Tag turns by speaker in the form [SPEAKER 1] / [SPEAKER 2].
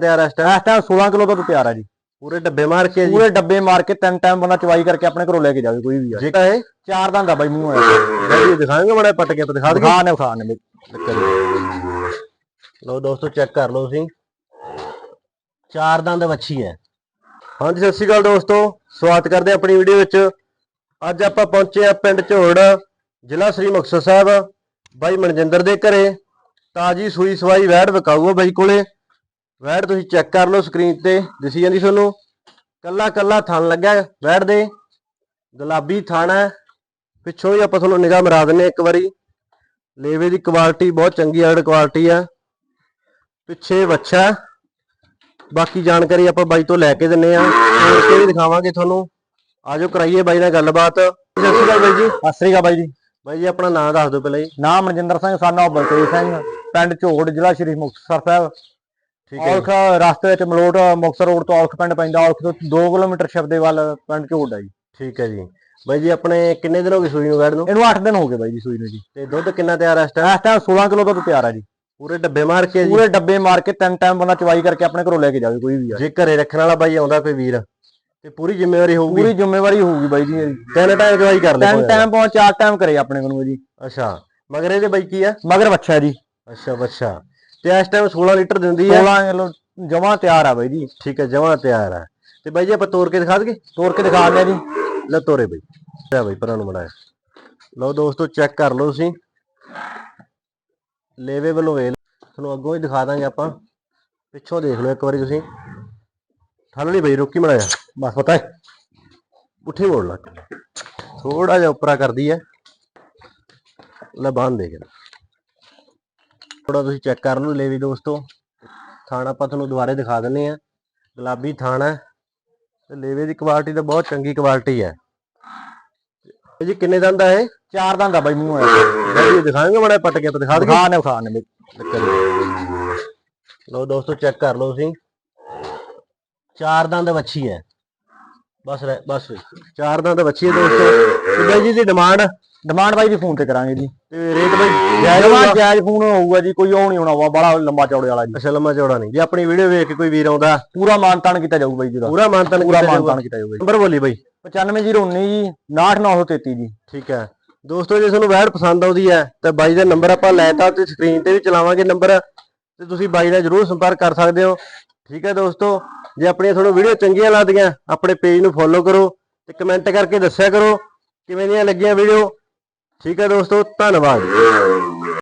[SPEAKER 1] ਤਿਆਰ ਹੈ ਇਸ
[SPEAKER 2] ਟਾਈਮ 16 ਕਿਲੋ ਤੋਂ ਤਿਆਰ ਆ ਜੀ।
[SPEAKER 1] ਪੂਰੇ ਡੱਬੇ ਮਾਰ ਕੇ ਜੀ।
[SPEAKER 2] ਪੂਰੇ ਡੱਬੇ ਮਾਰ ਕੇ ਤਿੰਨ ਟਾਈਮ ਬੰਦਾ ਚਵਾਈ ਕਰਕੇ ਆਪਣੇ ਘਰੋਂ ਲੈ ਕੇ ਜਾਵੇ ਕੋਈ ਵੀ ਆ।
[SPEAKER 1] ਜੇ ਕਹੇ
[SPEAKER 2] ਚਾਰ ਦੰਦ ਆ ਬਾਈ ਮੂੰਹ ਵਾਲਾ।
[SPEAKER 1] ਜੀ ਦਿਖਾਵਾਂਗੇ ਬੜਾ ਪੱਟ ਕੇ ਦਿਖਾ
[SPEAKER 2] ਦਿਖਾ। ਨੇ ਵਿਖਾ ਨੇ
[SPEAKER 1] ਲਓ ਦੋਸਤੋ ਚੈੱਕ ਕਰ ਲਓ ਤੁਸੀਂ। ਚਾਰ ਦੰਦ ਵੱਛੀ ਹੈ। ਹਾਂਜੀ ਸਤਿ ਸ਼੍ਰੀ ਅਕਾਲ ਦੋਸਤੋ। ਸਵਾਗਤ ਕਰਦੇ ਹਾਂ ਆਪਣੀ ਵੀਡੀਓ ਵਿੱਚ। ਅੱਜ ਆਪਾਂ ਪਹੁੰਚੇ ਆ ਪਿੰਡ ਝੋੜ ਜ਼ਿਲ੍ਹਾ ਸ੍ਰੀ ਮੁਕਤਸਰ ਸਾਹਿਬ। ਬਾਈ ਮਨਜਿੰਦਰ ਦੇ ਘਰੇ। ਤਾਜੀ ਸੂਈ ਸਵਾਈ ਵੈੜ ਵਿਕਾਊ ਆ ਬਾਈ ਕੋਲੇ। ਵੈੜ ਤੁਸੀਂ ਚੈੱਕ ਕਰ ਲਓ ਸਕਰੀਨ ਤੇ ਦਿਸੀ ਜਾਂਦੀ ਤੁਹਾਨੂੰ। ਕੱਲਾ ਕੱਲਾ ਥਣ ਲੱਗਾ ਵੈੜ ਦੇ। ਗੁਲਾਬੀ ਥਣ ਹੈ। ਪਿੱਛੋਂ ਹੀ ਆਪਾਂ ਤੁਹਾਨੂੰ ਨਿਗਾਹ ਮਰਾ ਦਿੰਨੇ ਇੱਕ ਵਾਰੀ। ਲੇਵੇ ਦੀ ਕੁਆਲਿਟੀ ਬਹੁਤ ਚੰਗੀ ਐਡ ਕੁਆਲਿਟੀ ਆ ਪਿੱਛੇ ਵੱਛਾ। ਬਾਕੀ ਜਾਣਕਾਰੀ ਆਪਾਂ ਬਾਈ ਤੋਂ ਲੈ ਕੇ ਦਿੰਨੇ ਆ ਹੋਰ ਕੇ ਵੀ ਦਿਖਾਵਾਂਗੇ ਤੁਹਾਨੂੰ। ਆਜੋ ਕਰਾਈਏ ਬਾਈ ਨਾਲ ਗੱਲਬਾਤ। ਸਤਿ ਸ਼੍ਰੀ ਅਕਾਲ ਬਾਈ ਜੀ।
[SPEAKER 2] ਸਤਿ ਸ੍ਰੀ ਅਕਾਲ ਬਾਈ ਜੀ।
[SPEAKER 1] ਬਾਈ ਜੀ ਆਪਣਾ ਨਾਮ ਦੱਸ ਦਿਓ ਪਹਿਲਾਂ ਜੀ।
[SPEAKER 2] ਨਾਮ ਮਨਜਿੰਦਰ ਸਿੰਘ ਸਾਨਾ ਬਲਤੇਜ ਸਿੰਘ ਪਿੰਡ ਝੋੜ ਜ਼ਿਲ੍ਹਾ ਸ਼੍ਰੀ ਮੁਕਤਸਰ ਸਾਹਿਬ। ਔਲਖ ਰਸਤੇ ਵਿੱਚ ਮਲੋਟ ਮੁਕਤਸਰ ਰੋਡ ਤੋਂ ਔਲਖ ਪਿੰਡ ਪੈਂਦਾ ਔਲਖ ਤੋਂ 2 ਕਿਲੋਮੀਟਰ ਸ਼ਬਦੇ ਵੱਲ ਪਿੰਡ ਝੋੜ ਆ ਜੀ।
[SPEAKER 1] ਠੀਕ ਹੈ ਜੀ। ਬਾਈ ਜੀ ਆਪਣੇ ਕਿੰਨੇ ਦਿਨ ਹੋ ਗਏ ਸੂਈ ਨੂੰ ਵੈੜ ਨੂੰ?
[SPEAKER 2] ਇਹਨੂੰ 8 ਦਿਨ ਹੋ ਗਏ ਬਾਈ ਜੀ ਸੂਈ ਨੂੰ ਜੀ।
[SPEAKER 1] ਤੇ ਦੁੱਧ ਕਿੰਨਾ ਤਿਆਰ ਹੈ ਇਸ ਟਾਈਮ
[SPEAKER 2] ਇਸ ਟਾਈਮ 16 ਕਿਲੋ ਤੋਂ ਤਿਆਰ ਆ ਜੀ।
[SPEAKER 1] ਪੂਰੇ ਡੱਬੇ ਮਾਰ ਕੇ ਜੀ?
[SPEAKER 2] ਪੂਰੇ ਡੱਬੇ ਮਾਰ ਕੇ ਤਿੰਨ ਟਾਈਮ ਬੰਦਾ ਚਵਾਈ ਕਰਕੇ ਆਪਣੇ ਘਰੋਂ ਲੈ ਕੇ ਜਾਵੇ ਕੋਈ ਵੀ ਆ।
[SPEAKER 1] ਜੇ ਘਰੇ ਰੱਖਣ ਵਾਲਾ ਬਾਈ ਆਉਂਦਾ ਕੋਈ ਵੀਰ ਤੇ ਪੂਰੀ ਜ਼ਿੰਮੇਵਾਰੀ ਹੋਊਗੀ?
[SPEAKER 2] ਪੂਰੀ ਜ਼ਿੰਮੇਵਾਰੀ ਹੋਊਗੀ ਬਾਈ ਜੀ।
[SPEAKER 1] ਤਿੰਨ ਟਾਈਮ ਦਵਾਈ ਕਰ ਲੈ
[SPEAKER 2] ਤਿੰਨ ਟਾਈਮ ਪਹੁੰਚ ਚਾਰ ਟਾਈਮ ਕਰੇ ਆਪਣੇ ਕੋਲੋਂ ਜੀ।
[SPEAKER 1] ਅੱਛਾ। ਮਗਰ ਇਹਦੇ ਬਾਈ ਕੀ ਆ?
[SPEAKER 2] ਮਗਰ ਬੱਚਾ ਜੀ।
[SPEAKER 1] ਅੱਛਾ ਬੱਚਾ ਤੇ ਇਸ ਟਾਈਮ 16 ਲੀਟਰ ਦਿੰਦੀ ਹੈ
[SPEAKER 2] 16 ਕਿਲੋ ਜਮਾ ਤਿਆਰ ਆ ਬਾਈ ਜੀ।
[SPEAKER 1] ਠੀਕ ਹੈ ਜਮਾਂ ਤਿਆਰ ਹੈ ਤੇ ਬਾਈ ਜੀ ਆਪਾਂ ਤੋੜ ਕੇ ਦਿਖਾ ਦਈਏ?
[SPEAKER 2] ਤੋੜ ਕੇ ਦਿਖਾ ਦਿਆ ਜੀ।
[SPEAKER 1] ਲੈ ਤੋਰੇ ਬਈ। ਲੈ ਬਈ ਪਰਾਂ ਨੂੰ ਮੜਾਇਆ ਲਓ ਦੋਸਤੋ ਚੈੱਕ ਕਰ ਲਓ ਤੁਸੀਂ। ਲੇਵੇ ਵੱਲੋਂ ਵੇਲ ਤੁਹਾਨੂੰ ਅੱਗੋਂ ਹੀ ਦਿਖਾ ਦਾਂਗੇ ਆਪਾਂ। ਪਿੱਛੋਂ ਦੇਖ ਲਓ ਇੱਕ ਵਾਰੀ ਤੁਸੀਂ। ਠੱਲ ਨਹੀਂ ਬਈ ਰੋਕੀ ਮੜਾਇਆ
[SPEAKER 2] ਬਸ ਪਤਾ ਹੈ।
[SPEAKER 1] ਪੁੱਠੀ ਮੋੜ ਲਾ। ਥੋੜਾ ਜਿਹਾ ਉੱਪਰਾ ਕਰਦੀ ਹੈ। ਲੈ ਬੰਨ ਦੇ ਗਿਆ ਥੋੜਾ ਤੁਸੀਂ ਚੈੱਕ ਕਰ ਲਓ ਲੇਵੀ ਦੋਸਤੋ। ਥਾਣ ਆਪਾਂ ਤੁਹਾਨੂੰ ਦੁਬਾਰੇ ਦਿਖਾ ਦਿੰਨੇ ਆ ਗੁਲਾਬੀ ਥਾਣ ਹੈ। ਤੇ ਲੇਵੇ ਦੀ ਕੁਆਲਿਟੀ ਤਾਂ ਬਹੁਤ ਚੰਗੀ ਕੁਆਲਿਟੀ ਹੈ। ਇਹ ਜੀ ਕਿੰਨੇ ਦੰਦ ਆ ਇਹ?
[SPEAKER 2] ਚਾਰ ਦੰਦ ਆ ਬਾਈ ਮੂੰਹ ਵਾਲਾ।
[SPEAKER 1] ਜੀ ਦਿਖਾਵਾਂਗੇ ਬੜਾ ਪੱਟ ਕੇ ਆਪਾਂ ਦਿਖਾ
[SPEAKER 2] ਨੇ ਵਿਖਾ ਨੇ
[SPEAKER 1] ਲਓ ਦੋਸਤੋ ਚੈੱਕ ਕਰ ਲਓ ਤੁਸੀਂ। ਚਾਰ ਦੰਦ ਵੱਛੀ ਹੈ। ਬਸ ਰਹਿ- ਬਸ। ਚਾਰ ਦੰਦ ਵੱਛੀ ਹੈ ਦੋਸਤੋ। ਤੇ ਬਾਈ ਜੀ ਦੀ ਡਿਮਾਂਡ
[SPEAKER 2] ਡਿਮਾਂਡ ਬਾਈ ਦੀ ਫੋਨ ਤੇ ਕਰਾਂਗੇ ਜੀ।
[SPEAKER 1] ਤੇ ਰੇਟ ਬਾਈ ਜਾਇਜ਼ ਹੋਊਗਾ?
[SPEAKER 2] ਜਾਇਜ਼ ਫੋਨ ਹੋਊਗਾ ਜੀ ਕੋਈ ਉਹ ਨਹੀਂ ਹੋਣਾ ਵਾ ਬੜਾ ਲੰਬਾ ਚੌੜੇ ਵਾਲਾ ਜੀ।
[SPEAKER 1] ਅੱਛਾ ਲੰਮਾ ਚੌੜਾ ਨਹੀਂ। ਜੇ ਆਪਣੀ ਵੀਡੀਓ ਵੇਖ ਕੇ ਕੋਈ ਵੀਰ ਆਉਂਦਾ।
[SPEAKER 2] ਪੂਰਾ ਮਾਨਤਾਨ ਕੀਤਾ ਜਾਊ ਬਾਈ ਜੀ ਦਾ।
[SPEAKER 1] ਪੂਰਾ ਮਾਨਤਨ
[SPEAKER 2] ਪੂਰਾ ਮਾਨਤਾਨ ਕੀਤਾ ਜਾਊਗਾ
[SPEAKER 1] ਨੰਬਰ ਬੋਲੀ ਬਾਈ।
[SPEAKER 2] 95019 ਜੀ 69933 ਜੀ।
[SPEAKER 1] ਠੀਕ ਹੈ। ਦੋਸਤੋ ਜੇ ਤੁਹਾਨੂੰ ਵੈੜ ਪਸੰਦ ਆਉਂਦੀ ਹੈ ਤਾਂ ਬਾਈ ਦਾ ਨੰਬਰ ਆਪਾਂ ਲੈਤਾ ਤੇ ਸਕਰੀਨ ਤੇ ਵੀ ਚਲਾਵਾਂਗੇ ਨੰਬਰ। ਤੇ ਤੁਸੀਂ ਬਾਈ ਨਾਲ ਜਰੂਰ ਸੰਪਰਕ ਕਰ ਸਕਦੇ ਹੋ। ਠੀਕ ਹੈ ਦੋਸਤੋ ਜੇ ਆਪਣੀਆਂ ਤੁਹਾਨੂੰ ਵੀਡੀਓ ਚੰਗੀਆਂ ਲੱਗਦੀਆਂ ਆਪਣੇ ਪੇਜ ਨੂੰ ਫੋਲੋ ਕਰੋ ਤੇ ਕਮੈਂਟ ਕਰਕੇ ਦੱਸਿਆ ਕਰੋ ਕਿਵੇਂ ਦੀਆਂ ਲੱਗੀਆਂ ਵੀਡੀਓ ਠੀਕ ਹੈ ਦੋਸਤੋ ਧੰਨਵਾਦ